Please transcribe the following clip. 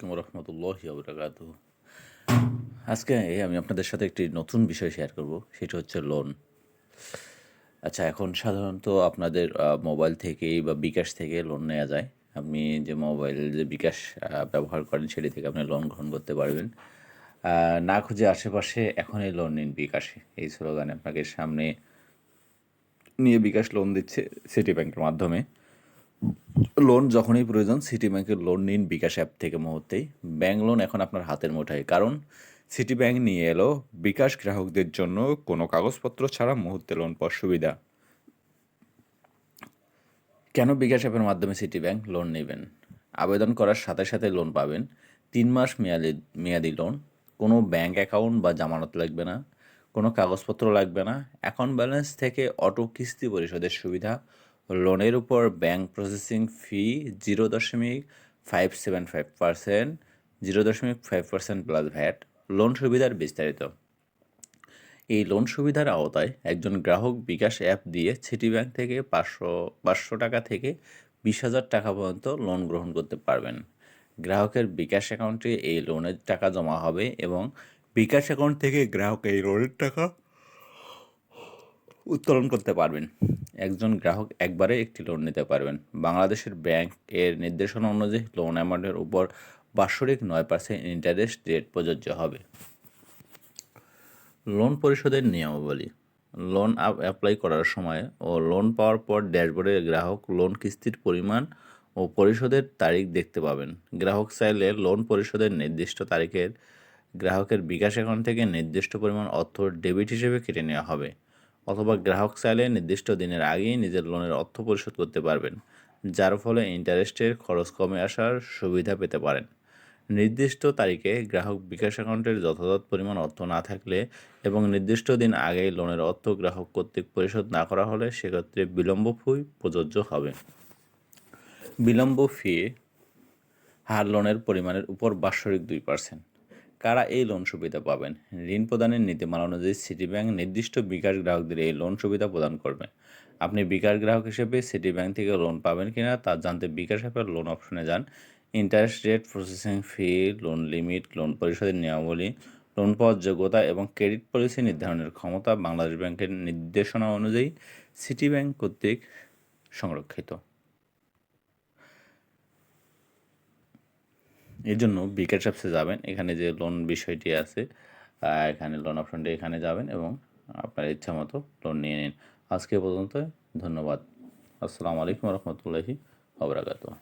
আলাইকুম রহমতুল্লাহ বরকাত আজকে আমি আপনাদের সাথে একটি নতুন বিষয় শেয়ার করব, সেটা হচ্ছে লোন আচ্ছা এখন সাধারণত আপনাদের মোবাইল থেকেই বা বিকাশ থেকে লোন নেওয়া যায়। আপনি যে মোবাইল যে বিকাশ ব্যবহার করেন, সেটি থেকে আপনি লোন গ্রহণ করতে পারবেন। না খুঁজে আশেপাশে এখনই লোন নিন বিকাশে। এই স্লোগানে আপনাকে সামনে নিয়ে বিকাশ লোন দিচ্ছে সিটি ব্যাংকের মাধ্যমে। লোন যখনই প্রয়োজন সিটি ব্যাংকের লোন নিন বিকাশ অ্যাপ থেকে মুহূর্তেই। ব্যাংক লোন এখন আপনার হাতের মুঠায়। কারণ সিটি ব্যাংক নিয়ে এলো বিকাশ গ্রাহকদের জন্য কোনো কাগজপত্র ছাড়া মুহূর্তে লোন পাওয়ার সুবিধা। কেন বিকাশ অ্যাপের মাধ্যমে সিটি ব্যাংক লোন নেবেন? আবেদন করার সাথে সাথে লোন পাবেন। তিন মাস মেয়াদি মেয়াদি লোন কোনো ব্যাংক অ্যাকাউন্ট বা জামানত লাগবে না। কোনো কাগজপত্র লাগবে না। অ্যাকাউন্ট ব্যালেন্স থেকে অটো কিস্তি পরিশোধের সুবিধা। লোনের উপর ব্যাংক প্রসেসিং ফি জিরো দশমিক five seven five percent zero দশমিক five percent plus VAT loan সুবিধার বিস্তারিত। এই লোন সুবিধার আওতায় একজন গ্রাহক বিকাশ অ্যাপ দিয়ে সিটি ব্যাংক থেকে পাঁচশো পাঁচশো টাকা থেকে বিশ হাজার টাকা পর্যন্ত লোন গ্রহণ করতে পারবেন। গ্রাহকের বিকাশ অ্যাকাউন্টে এই লোনের টাকা জমা হবে এবং বিকাশ অ্যাকাউন্ট থেকে গ্রাহক এই লোনের টাকা উত্তোলন করতে পারবেন। একজন গ্রাহক একবারে একটি লোন নিতে পারবেন। বাংলাদেশের ব্যাংক এর নির্দেশনা অনুযায়ী লোন অ্যামাউন্টের উপর বাৎসরিক নয় পার্সেন্ট ইন্টারেস্ট রেট প্রযোজ্য হবে। লোন পরিশোধের নিয়মাবলী। লোন অ্যাপ্লাই করার সময় ও লোন পাওয়ার পর ড্যাশবোর্ডে গ্রাহক লোন কিস্তির পরিমাণ ও পরিশোধের তারিখ দেখতে পাবেন। গ্রাহক চাইলে লোন পরিশোধের নির্দিষ্ট তারিখের গ্রাহকের বিকাশ অ্যাকাউন্ট থেকে নির্দিষ্ট পরিমাণ অর্থ ডেবিট হিসেবে কেটে নেওয়া হবে। অথবা গ্রাহক চাইলে নির্দিষ্ট দিনের আগেই নিজের লোনের অর্থ পরিশোধ করতে পারবেন, যার ফলে ইন্টারেস্টের খরচ কমে আসার সুবিধা পেতে পারেন। নির্দিষ্ট তারিখে গ্রাহক বিকাশ অ্যাকাউন্টের যথাযথ পরিমাণ অর্থ না থাকলে এবং নির্দিষ্ট দিন আগেই লোনের অর্থ গ্রাহক কর্তৃক পরিশোধ না করা হলে সেক্ষেত্রে বিলম্ব ফি প্রযোজ্য হবে। বিলম্ব ফি হার লোনের পরিমাণের উপর বাৎসরিক দুই পার্সেন্ট। কারা এই লোন সুবিধা পাবেন? ঋণ প্রদানের নীতিমালা অনুযায়ী সিটি ব্যাংক নির্দিষ্ট বিকাশ গ্রাহকদের এই লোন সুবিধা প্রদান করবে। আপনি বিকাশ গ্রাহক হিসেবে সিটি ব্যাংক থেকে লোন পাবেন কিনা তা জানতে বিকাশ অ্যাপের লোন অপশনে যান। Interest rate processing fee loan limit loan পরিশোধের নিয়মাবলী লোন পাওয়ার যোগ্যতা এবং ক্রেডিট পলিসি নির্ধারণের ক্ষমতা বাংলাদেশ ব্যাংকের নির্দেশনা অনুযায়ী সিটি ব্যাংক কর্তৃক সংরক্ষিত। এর জন্য বিকেট অ্যাপসে যাবেন। এখানে যে লোন বিষয়টি আছে এখানে লোন অপশনটি এখানে যাবেন এবং আপনার ইচ্ছা মতো লোন নিয়ে নিন। আজকে পর্যন্ত ধন্যবাদ। আসসালামু আলাইকুম রহমতুল্লাহি আবরাকাতুহ